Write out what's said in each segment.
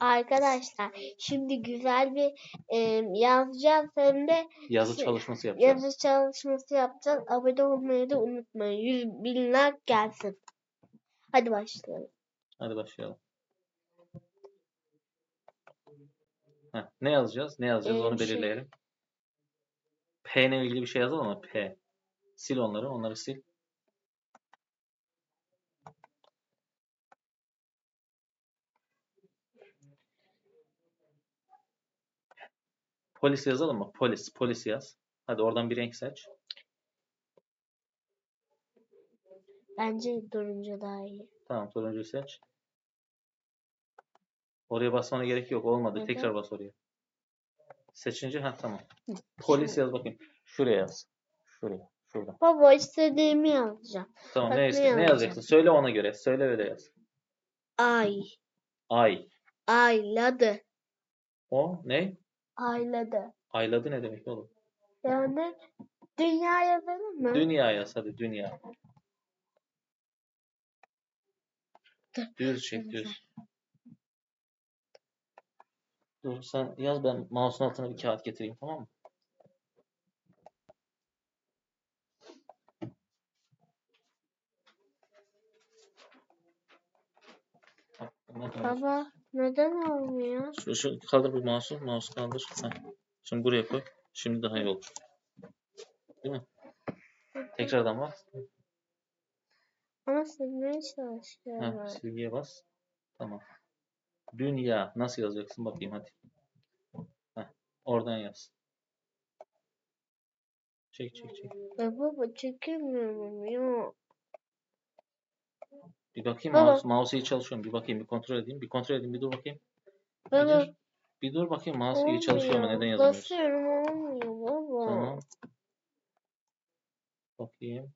Arkadaşlar şimdi güzel bir e, yazacağız hem de Yazı Şey, çalışması yapacağız. yazı çalışması yapacağız. Abone olmayı da unutmayın. 100 bin like gelsin. Hadi başlayalım. Hadi başlayalım. Heh, ne yazacağız? Ne yazacağız? Ee, Onu şey- belirleyelim. P ile ilgili bir şey yazalım mı? P. Sil onları. Onları sil. Polis yazalım mı? Polis. Polis yaz. Hadi oradan bir renk seç. Bence durunca daha iyi. Tamam turuncuyu seç. Oraya basmana gerek yok. Olmadı. Neden? Tekrar bas oraya. Seçince ha tamam. Polis yaz bakayım. Şuraya yaz. Şuraya. Şurada. Baba istediğimi yazacağım. Tamam Bak, ne, ne ne yazacaksın? Söyle ona göre. Söyle öyle yaz. Ay. Ay. Ayladı. O ne? Ayladı. Ayladı ne demek oğlum? Yani dünya yazalım mı? Dünya yaz hadi dünya. Düz çek düz. Dur sen yaz ben mouse'un altına bir kağıt getireyim tamam mı? Baba neden olmuyor? Şu, şu kaldır bu mouse'u. Mouse kaldır. Heh. Şimdi buraya koy. Şimdi daha iyi olur. Değil mi? Tekrardan bas. Ama silmeye Heh, çalışıyorum. silgiye bas. Tamam. Dünya. Nasıl yazacaksın bakayım hadi. Heh, oradan yaz. Çek çek çek. Ya baba çekemiyorum ya. Bir bakayım Baba. mouse, mouse iyi çalışıyor mu? Bir bakayım bir kontrol edeyim. Bir kontrol edeyim bir dur bakayım. Bir Baba dur. Bir dur bakayım mouse iyi çalışıyor mu? Neden yazamıyorsun? Basıyorum olmuyor baba. Tamam. Bakayım.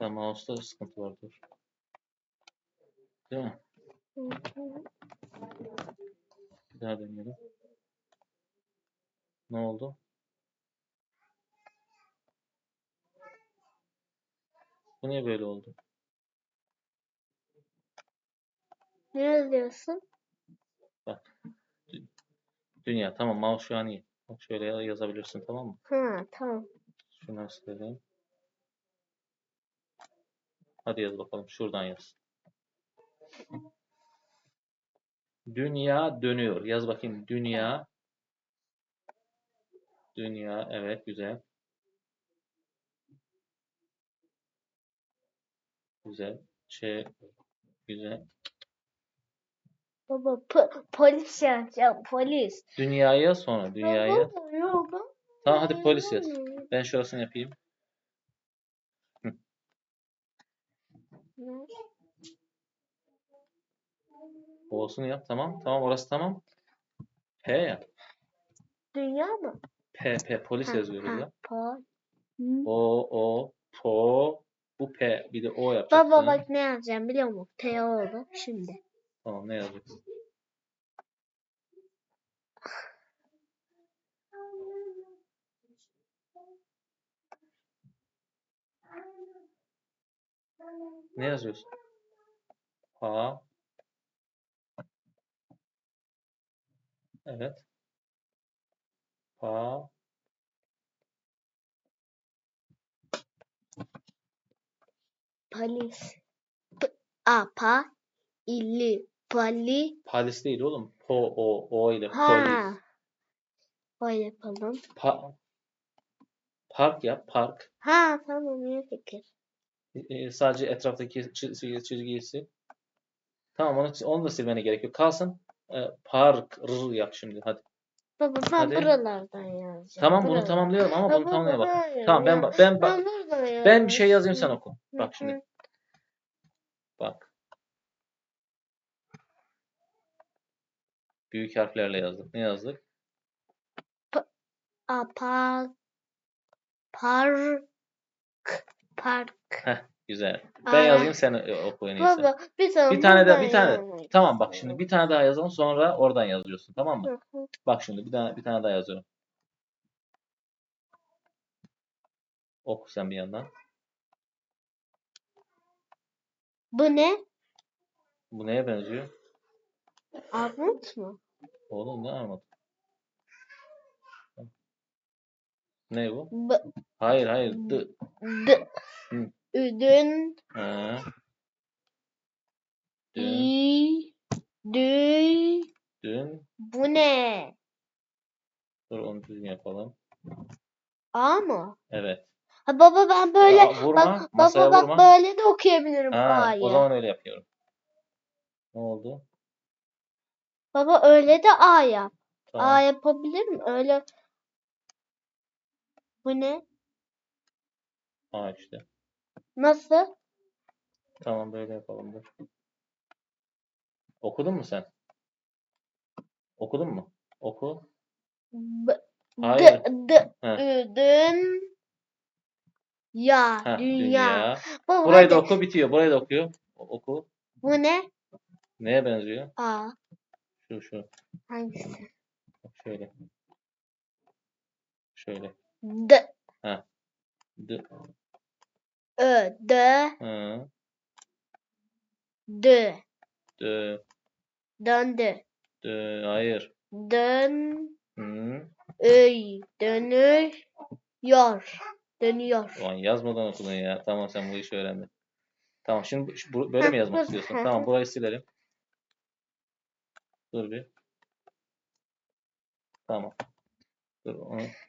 Ya mouse'da sıkıntı var dur. Değil mi? Hı hı. Bir daha deneyelim. Ne oldu? Bu niye böyle oldu? Ne yazıyorsun? Dünya. Tamam mouse şu an iyi. Bak şöyle yazabilirsin tamam mı? Ha tamam. Şunu sileyim. Hadi yaz bakalım. Şuradan yaz. Dünya dönüyor. Yaz bakayım. Dünya. Dünya. Evet. Güzel. Güzel. Ç. Güzel. Baba po- polis yazacağım polis. Dünyaya sonra. Dünyaya. Baba yok baba. Tamam hadi polis yaz. Ben şurasını yapayım. Olsun yap. Tamam. Tamam orası tamam. P yap. Dünya mı? P. P. Polis yazıyoruz ya. po- O. O. Po. Bu P. Bir de O yapacaksın. Baba bak ne yazacağım biliyor musun? T oldu şimdi. Tamam ne yazacaksın? Ne yazıyorsun? Pa. Evet. Pa. Polis. P- A pa illi pali Palis değil oğlum. Po. O. O ile ha. polis. O yapalım. Pa. Park yap. Park. Ha tamam iyi fikir. Ee, sadece etraftaki çizgi, çizgiyi sil. Tamam onu, onu da silmene gerek yok. Kalsın. Ee, park. R yap şimdi. Hadi. Baba ben Hadi. buralardan yazacağım. Tamam bunu buralardan. tamlayalım ama bunu Baba, tamamlayalım. Bak. Tamam ben ben bak Ben buradan ben bir şey yazayım sen oku. Bak şimdi. Bak. Büyük harflerle yazdık. Ne yazdık? A park park park. Güzel. Ben Aa. yazayım sen oku en iyisi. Baba bir tane Bir tane buradan bir tane. yazmak Tamam bak şimdi bir tane daha yazalım sonra oradan yazıyorsun tamam mı? Hı hı. Bak şimdi bir tane bir tane daha yazıyorum. Oku sen bir yandan. Bu ne? Bu neye benziyor? Armut mu? Oğlum ne armut? Ne bu? B Hayır hayır. D. d Hı. Üdün Ha. Dün. i dü Dün. bu ne? Dur onu düzgün yapalım. A mı? Evet. Ha baba ben böyle Ya, vurma. bak baba vurma. bak böyle de okuyabilirim Ha, o zaman öyle yapıyorum. Ne oldu? Baba öyle de A yap. Tamam. A yapabilir mi? Öyle. Bu ne? A işte. Nasıl? Tamam böyle yapalım dur. Okudun mu sen? Okudun mu? Oku. B Hayır. D, d He. üdün ya dünya. dünya. Baba Burayı da oku bitiyor. Burayı da okuyor. Oku. Bu ne? Neye benziyor? A. Şu şu. Hangisi? Bak Şöyle. Şöyle. D D. Ö D Hı. D D. döndü. D. Hayır. Dön Hı. öy dönür yor dönüyor. Ulan yazmadan okudun ya. Tamam sen bu işi öğrendin. Tamam şimdi bu- böyle mi yazmak istiyorsun? Tamam burayı silelim. Dur bir. Tamam. Dur onu